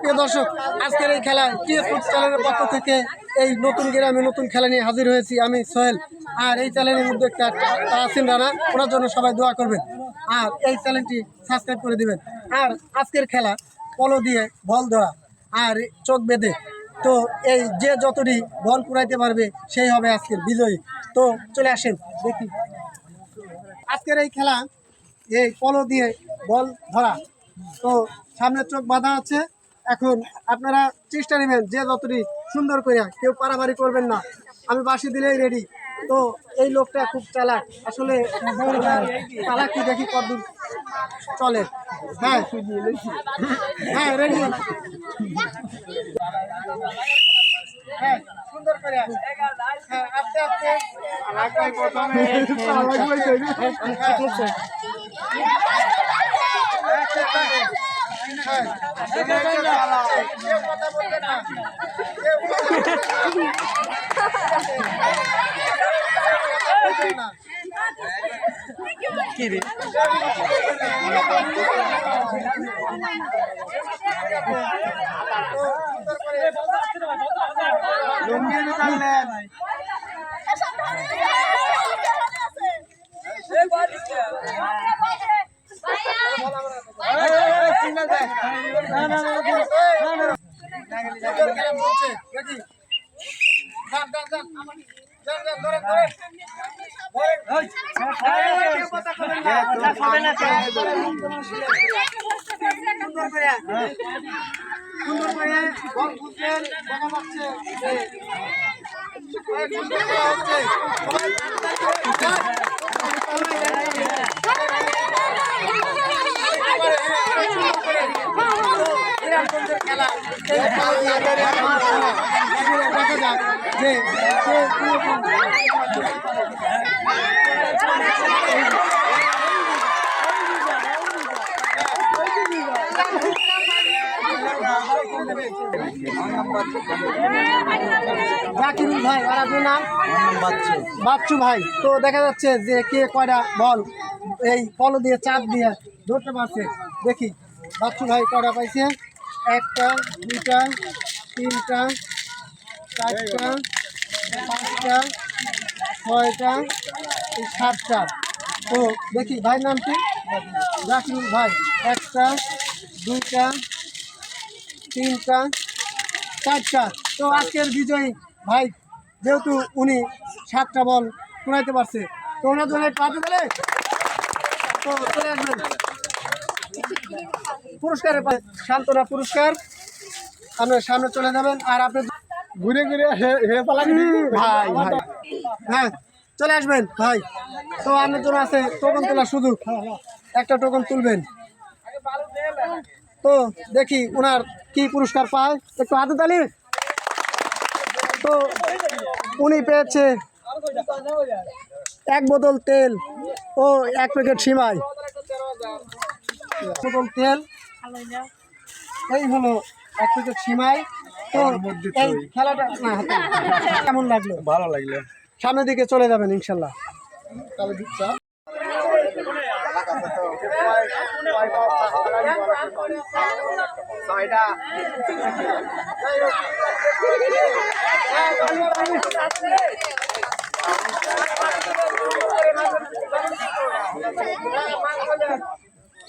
প্রিয় দর্শক, আজকের এই খেলায় টিএস ফুড চ্যানেলের পক্ষ থেকে এই নতুন গ্রামে নতুন খেলা নিয়ে হাজির হয়েছি আমি, সোহেল। আর এই চ্যানেলের একটা তাহসিন রানা, ওনার জন্য সবাই দোয়া করবেন। আর এই চ্যানেলটি সাবস্ক্রাইব করে দিবেন। আর আজকের খেলা পলো দিয়ে বল ধরা আর চোখ বেঁধে। তো এই যে যতটি বল কুড়াইতে পারবে, সেই হবে আজকের বিজয়ী। তো চলে আসেন, দেখি। আজকের এই খেলা, এই পলো দিয়ে বল ধরা। তো সামনে চোখ বাঁধা আছে। এখন আপনারা চেষ্টা নেবেন যে যতটি সুন্দর করে কেউ পারাবারি করবেন না। আমি বাসি দিলেই রেডি তো এই লোকটা খুব চালাক। আসলে চালাক দেখি কতদূর চলে। হ্যাঁ। হ্যাঁ রেডি হ্যাঁ সুন্দর করে কি রে? লুঙ্গি নিয়ে সুন্দর করে সুন্দর করে বল বুঝলেন দেখা খেলা হচ্ছে জাকিরুল ভাই, আর আপনার নাম? বাচ্চু ভাই। তো দেখা যাচ্ছে যে কে কয়টা বল এই পলো দিয়ে চাপ দিয়ে ধরতে পারছে। দেখি, বাচ্চু ভাই কয়টা পাইছে? একটা, দুইটা, তিনটা, চারটা, পাঁচটা, ছয়টা সাতটা। তো দেখি ভাই নাম কি? জাকিরুল ভাই। একটা, দুইটা, তিনটা, চারটা। তো আজকের বিজয়ী ভাই, যেহেতু উনি সাতটা বল কুড়াইতে পারছে, তো ওনার জন্য তাহলে তো চলে আসবেন। পুরস্কারের পাশে সান্ত্বনা পুরস্কার। আপনার সামনে চলে যাবেন আর আপনি ঘুরে ঘুরে ভাই ভাই। হ্যাঁ চলে আসবেন ভাই। তো আপনার জন্য আছে টোকন তোলার সুযোগ। একটা টোকন তুলবেন। তো দেখি ওনার কি পুরস্কার পায়। একটু হাতে তালি। তো উনি পেয়েছে এক বোতল তেল ও এক প্যাকেট সিমাই। বোতল তেল। এই হলো এক প্যাকেট সিমাই। তো এই খেলাটা না কেমন লাগল? ভালো লাগল। সামনের দিকে চলে যাবেন ইনশাল্লাহ। তাহলে দিচ্ছা কাম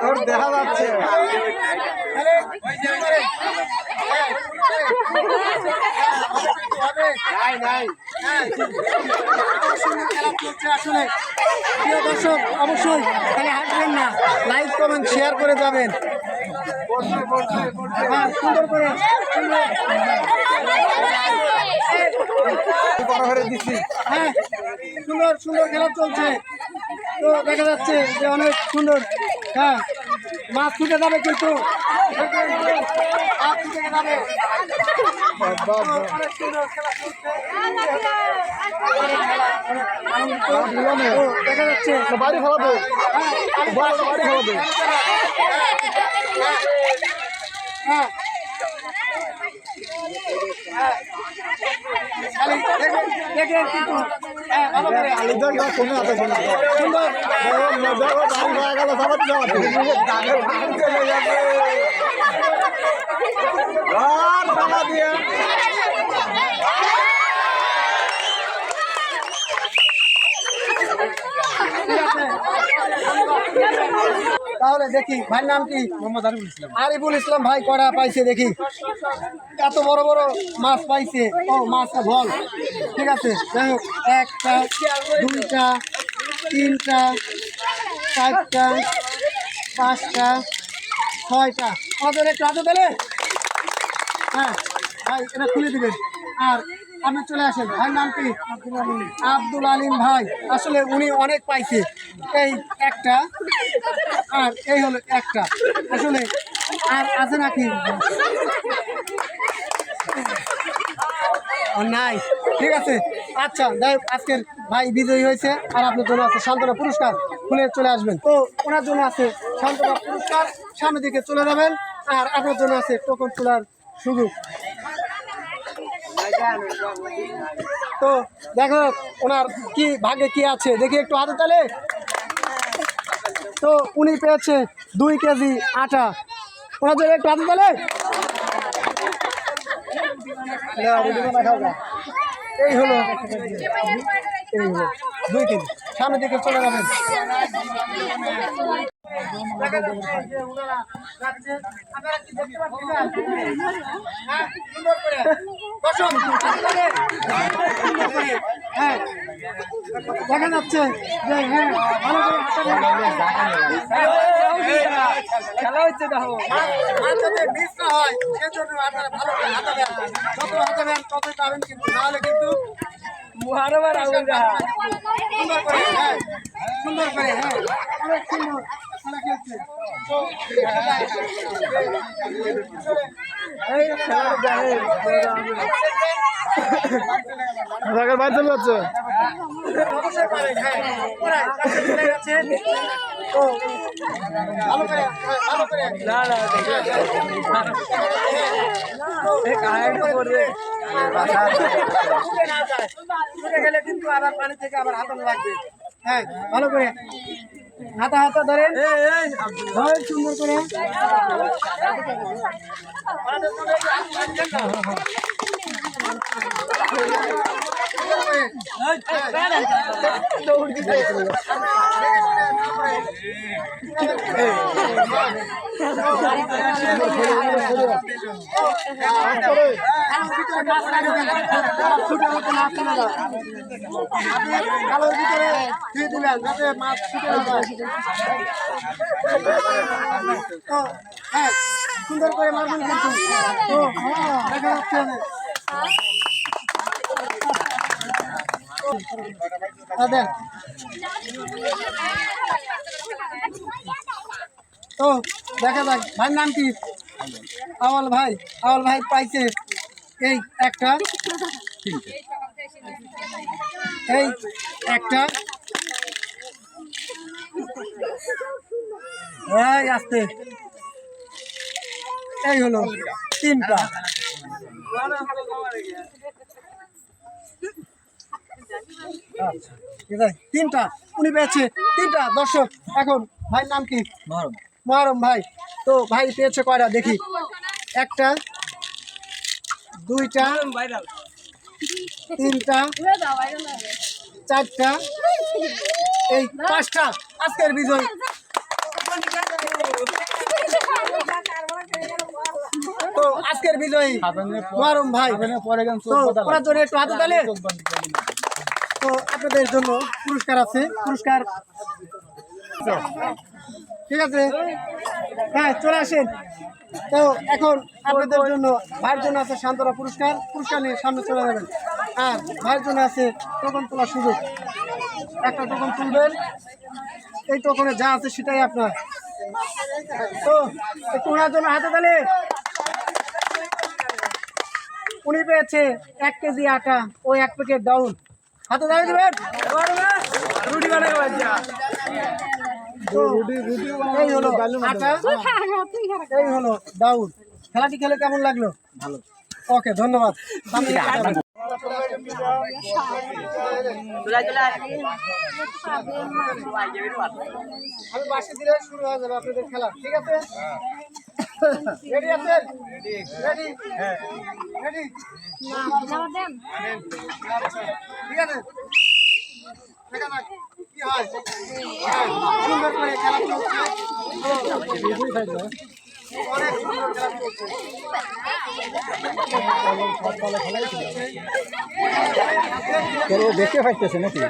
তোর দেখা যাচ্ছে অবশ্যই খালি হাসবেন না লাইক কমেন্ট শেয়ার করে যাবেন হ্যাঁ সুন্দর করে। বড় হ্যাঁ সুন্দর সুন্দর খেলা চলছে তো দেখা যাচ্ছে যে অনেক সুন্দর হ্যাঁ মাছ ছুটে যাবে কিন্তু দেখা যাচ্ছে বাড়ি ফেলাবো বাড়ি ফেলাবো হ্যাঁ সুন্দর দেখো বাড়ি হয়ে গেল সবার যাবে আর টাকা দিয়ে ঠিক আছে তাহলে দেখি ভাইয়ের নাম কি? মোহাম্মদ আরিফুল ইসলাম। আরিফুল ইসলাম ভাই কড়া পাইছে দেখি। এত বড় বড় মাছ পাইছে। ও মাছটা ভল ঠিক আছে যাই হোক একটা দুইটা তিনটা চারটা পাঁচটা ছয়টা। আমাদের একটু হাতে পেলে হ্যাঁ ভাই, এটা খুলে দিবেন। আর আপনি চলে আসেন। ভাই নাম কি? আব্দুল আলিম ভাই। আসলে উনি অনেক পাইছে। এই একটা, আর এই হলো একটা। আসলে আর আছে নাকি? নাই। ঠিক আছে। আচ্ছা যাই আজকের ভাই বিজয়ী হয়েছে। আর আপনার জন্য আছে সান্ত্বনা পুরস্কার। খুলে চলে আসবেন। তো ওনার জন্য আছে সান্ত্বনা পুরস্কার। সামনের দিকে চলে যাবেন। আর আপনার জন্য আছে টোকন তোলার সুযোগ। তো দেখো, ওনার কি ভাগ্যে কি আছে? দেখি একটু হাতে তালে। তো উনি পেয়েছে দুই কেজি আটা। ওনার জন্য একটু হাতে তালে। এই হলো এই হলো। দুই কেজি। সামনের দিকে চলে যাবেন। হ্যাঁ। হ্যাঁ। দেখা যাচ্ছে যে হ্যাঁ ভালো করে খেলা হচ্ছে দেখো। মাছ মিস না হয় সেজন্য আপনারা ভালো করে হাতাবেন যত হাতাবেন ততই পাবেন কিন্তু। নাহলে কিন্তু সুন্দর করে হ্যাঁ সুন্দর করে হ্যাঁ। সুন্দর। ঢাকার বাইরে চলে যাচ্ছে হ্যাঁ হ্যাঁ, হ্যাঁ ভালো করে হাতা হাতা ধরেন ধরেন সুন্দর করে মাছ তো হ্যাঁ সুন্দর করে মারবেন কিন্তু তো হ্যাঁ দেখা যাচ্ছে হ্যাঁ, তো দেখা যাক ভাই নাম কি? আওয়াল ভাই আওয়াল ভাই পাইছে এই একটা। এই একটা। এই আসতে। এই হলো তিনটা। তিনটা উনি পেয়েছে। তিনটা দর্শক এখন ভাইয়ের নাম কি? মহরম ভাই। তো ভাই পেয়েছে কয়টা? দেখি। একটা দুইটা তিনটা চারটা এই পাঁচটা। আজকের বিজয়। আজকের বিজয়ী। মারুম ভাই। তো ওনার জন্য একটু হাতে তালে তো আপনাদের জন্য পুরস্কার আছে। পুরস্কার। ঠিক আছে? হ্যাঁ চলে আসেন। তো এখন আপনাদের জন্য ভাইয়ের জন্য আছে শান্তরা পুরস্কার। পুরস্কার নিয়ে সামনে চলে যাবেন। আর ভাইয়ের জন্য আছে টোকন তোলার সুযোগ। একটা টোকন তুলবেন। এই টোকনে যা আছে সেটাই আপনার। তো ওনার জন্য হাতে তালে উনি পেয়েছে এক কেজি আটা ও এক প্যাকেট ডাউন হাতে দাঁড়িয়ে দেবেন? রুটি বানাই এই হলো আটা। এই হলো ডাউন খেলাটি খেলে কেমন লাগল? ভালো। ওকে ধন্যবাদ। শুরু হয়ে যাবে আপনাদের খেলা ঠিক আছে? রেডি রেডি রেডি হয়? করে খেলা চলছে অনেক সুন্দর খেলা চলছে দেখতে পাইতেছে নাকি?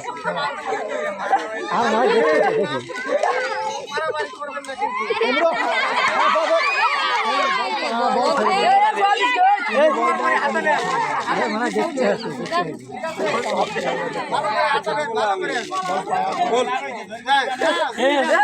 আর নয় দেখতে দেখি না মানে দেখতে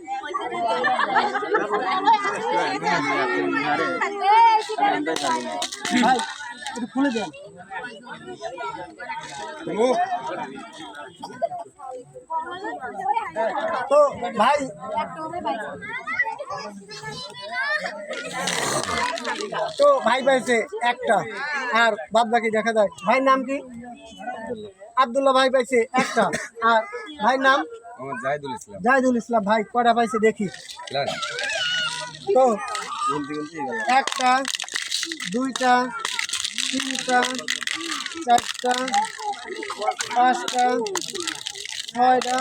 খুলে দেন তো ভাই তো ভাই পাইছে একটা। আর বাদ বাকি দেখা যায়। ভাইয়ের নাম কি? আব্দুল্লাহ ভাই পাইছে একটা। আর ভাইয়ের নাম? আমার জাহিদুল ইসলাম। জাহিদুল ইসলাম ভাই কটা পাইছে দেখি? তো একটা দুইটা তিনটা চারটা পাঁচটা ছয়টা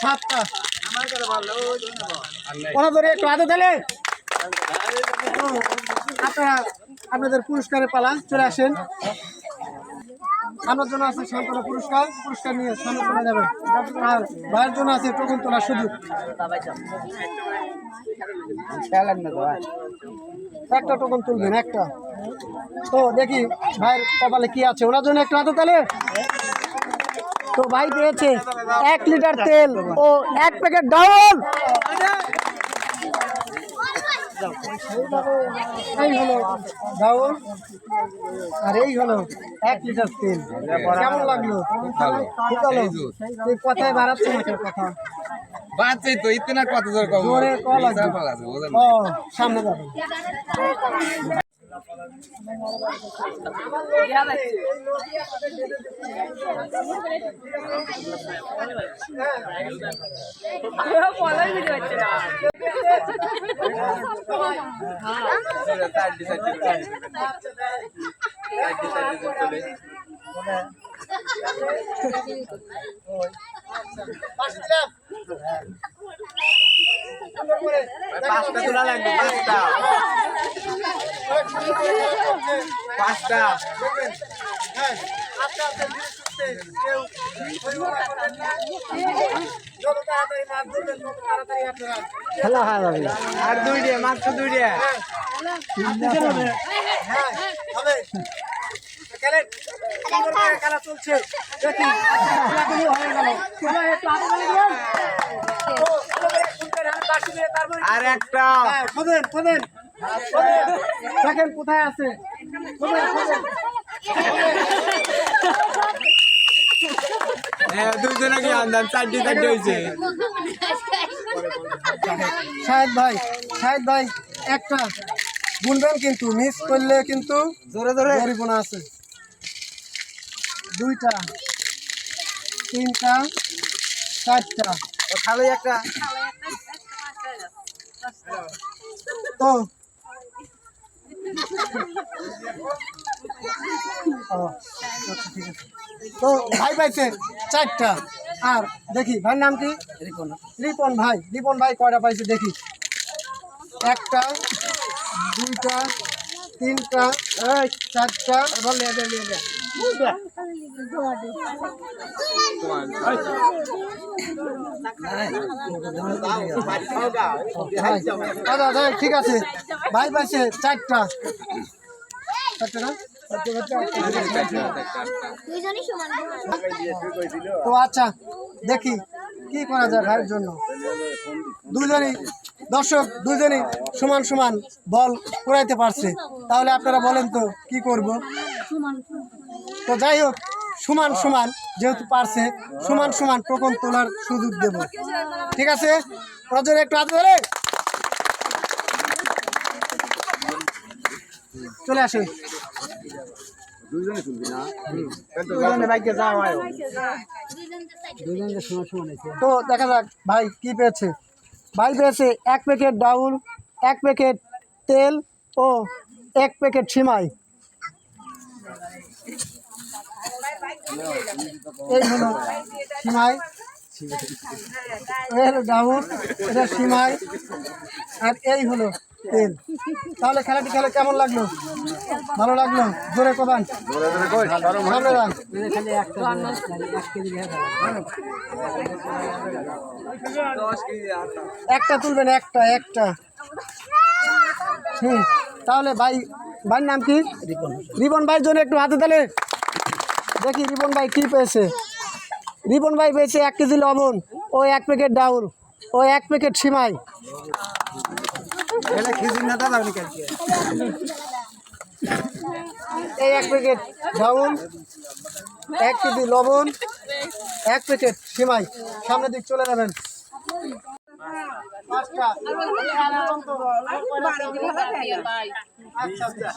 সাতটা। ওরা ধরে একটু তাহলে। আপনারা আপনাদের পুরস্কারের পালা চলে আসেন। আমার জন্য আছে সান্ত্বনা পুরস্কার। পুরস্কার নিয়ে সামনে চলে যাবেন আর ভাইয়ের জন্য আছে টোকন তোলার সুযোগ একটা টোকন তুলবেন, একটা। তো দেখি ভাইয়ের কপালে কি আছে। ওনার জন্য একটু হাতে তাহলে তো ভাই পেয়েছে এক লিটার তেল ও এক প্যাকেট ডাউন এই হলো ডাউন আর এই হলো এক লিটার তেল। কেমন লাগল? তুই কথায় বাড়াচ্ছ না কথা? বাচ্চাই তো ইতনা কত জোর কম সামনে যাবে। চারটি চারটি পাঁচ দিলাম সুন্দর করে পাঁচটা তোলা লাগবে পাঁচটা। পাঁচটা। যত তাড়াতাড়ি মাছ খেলা হয়ে আর মাত্র দুইটা হবে খেলেন সুন্দর করে খেলা চলছে দেখি হয়ে গেল তারপরে আর একটা। হ্যাঁ, খোঁজেন খোঁজেন খোঁজেন। দেখেন কোথায় আছে। হ্যাঁ দুইজনে কি আন্দাজ চারটি চারটি হয়েছে। শাহেদ ভাই শাহেদ ভাই একটা। গুনবেন কিন্তু মিস করলে কিন্তু জোরে জোরে। জরিমানা আছে। দুইটা তিনটা চারটা। খালি একটা। তো। ও, আচ্ছা। তো ভাই পাইছে চারটা। আর দেখি ভাইয়ের নাম কি? রিপন। রিপন ভাই। রিপন ভাই কয়টা পাইছে দেখি। একটা দুইটা তিনটা চারটা। এবার। ভাই, দাদা দাদা ঠিক আছে। ভাই পাইছে চারটা। তো আচ্ছা দেখি। কি করা যায় ভাইয়ের জন্য? দুজনেই দর্শক দুজনেই সমান সমান বল কুড়াইতে পারছে। তাহলে আপনারা বলেন তো, কি করব? তো যাই হোক, সমান সমান যেহেতু পারছে, সমান সমান টোকন তোলার সুযোগ দেব। ঠিক আছে? ওনার জন্য একটু হাত ধরে। চলে আসুন। দুজনে বাইকে যাওয়া হয়। তো দেখা যাক, ভাই কি পেয়েছে? ভাই পেয়েছে এক প্যাকেট ডাউল, এক প্যাকেট তেল ও এক প্যাকেট সিমাই। এই হলো সিমাই। হলো ডাউল, এটা সিমাই। আর এই হলো তাহলে খেলাটি খেলে কেমন লাগল? ভালো লাগল? জোরে কোবান একটা তুলবেন, একটা একটা। হুম। তাহলে ভাই, ভাইয়ের নাম কি? রিবন রিবন ভাইয়ের জন্য একটু হাতে তাহলে দেখি রিবন ভাই কি পেয়েছে। রিবন ভাই পেয়েছে এক কেজি লবণ ও এক প্যাকেট ডাউল ও এক প্যাকেট সিমাই। এটা খিচুড়ি না দাদা কালকে এই এক প্যাকেট ডাউল এক কেজি লবণ এক প্যাকেট সিমাই সামনের দিক চলে যাবেন পাঁচটা। আচ্ছা, আচ্ছা।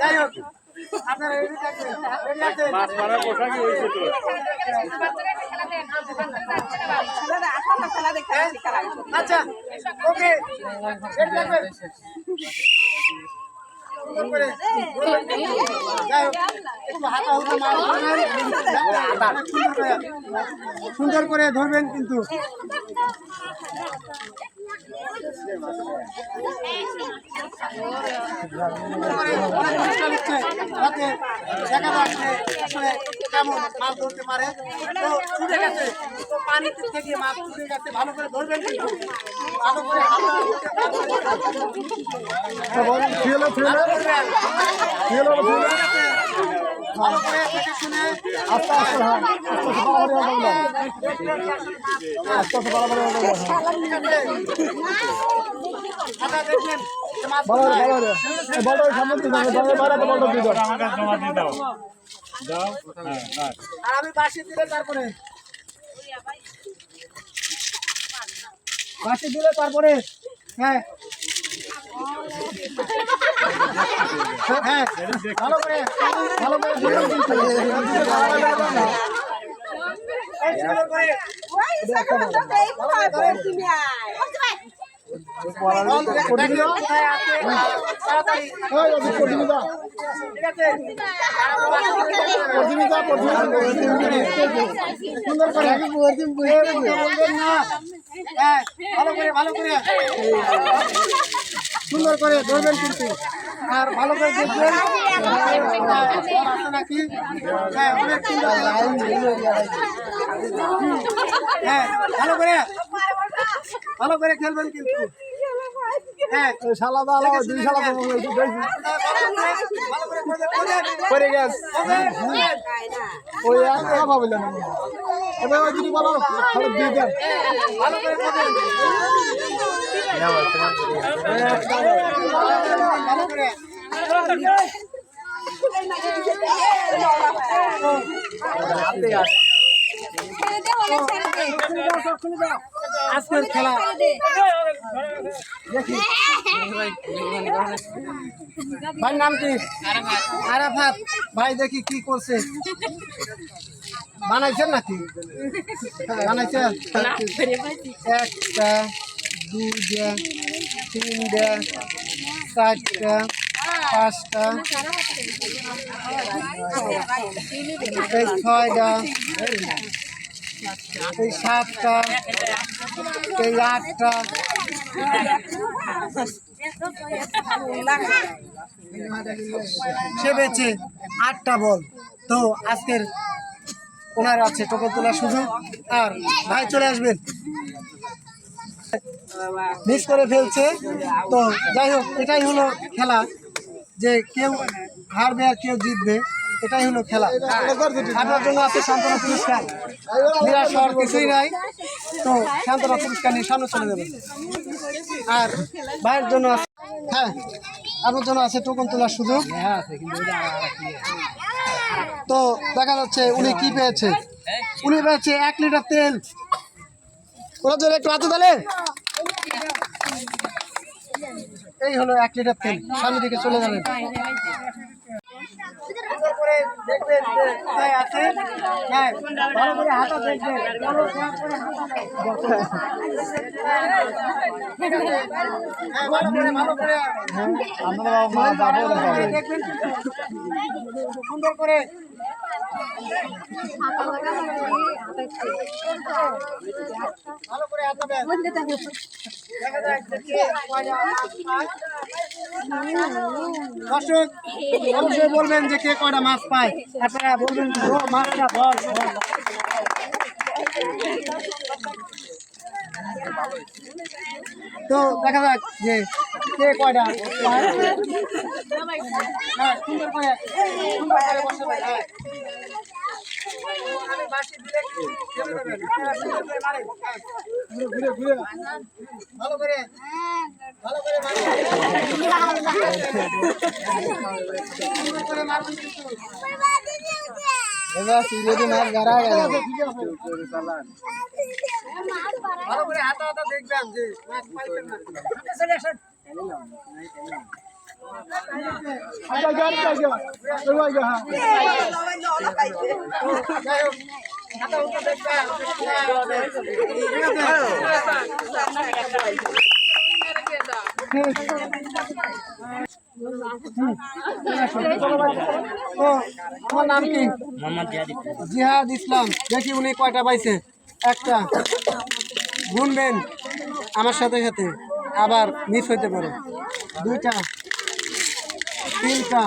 যাই হোক, আচ্ছা ওকে সুন্দর করে ধরবেন কিন্তু। যাতে দেখা যাক যে আসলে কেমন মাছ ধরতে পারে? তো থেকে মাছ ছুটে গেছে ভালো করে ধরবেন ভালো করে আর আমি তারপরে বাসি দিলে তারপরে হ্যাঁ। হ্যাঁ ভালো করে ভালো করে ভালো করে ভালো করে। সুন্দর করে ধরবেন কিন্তু। আর ভালো করে দেখবেন নাকি হ্যাঁ হ্যাঁ ভালো করে ভালো করে খেলবেন কিন্তু। শালা দাও দুই শালা করে গেছে। ওই এক টাকা পাবেন এবার ওই বলো তাহলে দিয়ে ভালো ভালো করে আজকের খেলা। ভাই নাম কি? আরাফাত। ভাই দেখি কি করছে। বানাইছেন নাকি? বানাইছেন? একটা দুইটা তিনটা চারটা পাঁচটা এই ছয়টা এই সাতটা এই আটটা সে পেয়েছে আটটা বল। তো আজকের ওনার আছে টোকন তোলার সুযোগ। আর ভাই চলে আসবেন। মিস করে ফেলছে। তো যাই হোক, এটাই হলো খেলা। যে কেউ হারবে আর কেউ জিতবে। এটাই হলো খেলা। আপনার জন্য আছে সান্ত্বনা পুরস্কার। নিরাশ হওয়ার কিছুই নাই। তো সান্ত্বনা পুরস্কার নিয়ে সামনে চলে যাবেন আর ভাইয়ের জন্য আছে হ্যাঁ আপনার জন্য আছে টোকন তোলার সুযোগ। তো দেখা যাচ্ছে উনি কি পেয়েছে? উনি পেয়েছে এক লিটার তেল। ওরা জন্য একটু হাতে তাহলে এই হলো এক লিটার তেল। সামনে দিকে চলে যাবেন করে আছে হ্যাঁ ভালো করে সুন্দর করে ভালো করে দেখা যাক যে কে কয়টা মাছ পায়। দর্শক অবশ্যই বলবেন যে কে কয়টা মাছ পায় আপনারা বলবেন মাছটা বল। তো দেখা যাক যে কে কয়টা হ্যাঁ, সুন্দর করে হ্যাঁ। হ্যাঁ। হ্যাঁ। ঘুরে ঘুরে ভালো করে ভালো করে। এবার সিলেটি মাছ গাড়া গেল। ভালো করে হাতা হাতা দেখবেন যে মাছ পাইছেন না। যাই হোক, হাতা হুতা দেখবেন। আমার নাম কি? জিহাদ ইসলাম। দেখি উনি কয়টা পাইছে। একটা। গুনবেন আমার সাথে সাথে। আবার মিস হইতে পারে। দুইটা। তিনটা।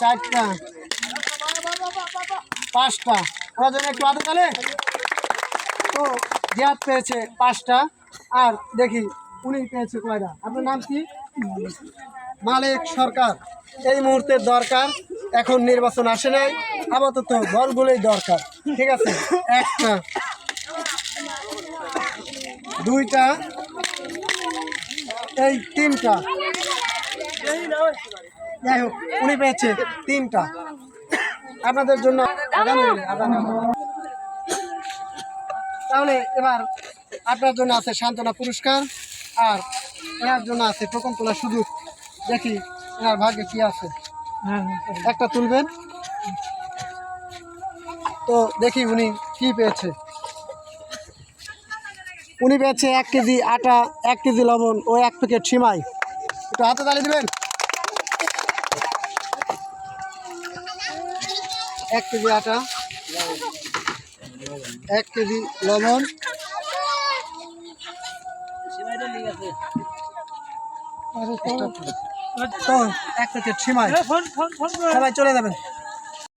চারটা। পাঁচটা। ওরা যেন একটু হাতে তাহলে তো জিহাদ পেয়েছে পাঁচটা। আর দেখি উনি পেয়েছে কয়টা। আপনার নাম কি? মালিক সরকার। এই মুহূর্তের দরকার, এখন নির্বাচন আসে নাই, আপাতত দলগুলোই দরকার, ঠিক আছে? একটা, দুইটা, এই তিনটা। যাই হোক, উনি পেয়েছে তিনটা। আপনাদের জন্য তাহলে এবার আপনার জন্য আছে সান্ত্বনা পুরস্কার, আর এনার জন্য আছে টোকন তোলার সুযোগ। দেখি এনার ভাগ্যে কি আছে। একটা তুলবেন। তো দেখি উনি কি পেয়েছে। উনি পেয়েছে এক কেজি আটা এক কেজি লবণ ও এক প্যাকেট সিমাই। একটু হাতে তালি দিবেন? এক কেজি আটা এক কেজি লবণ সবাই চলে যাবেন।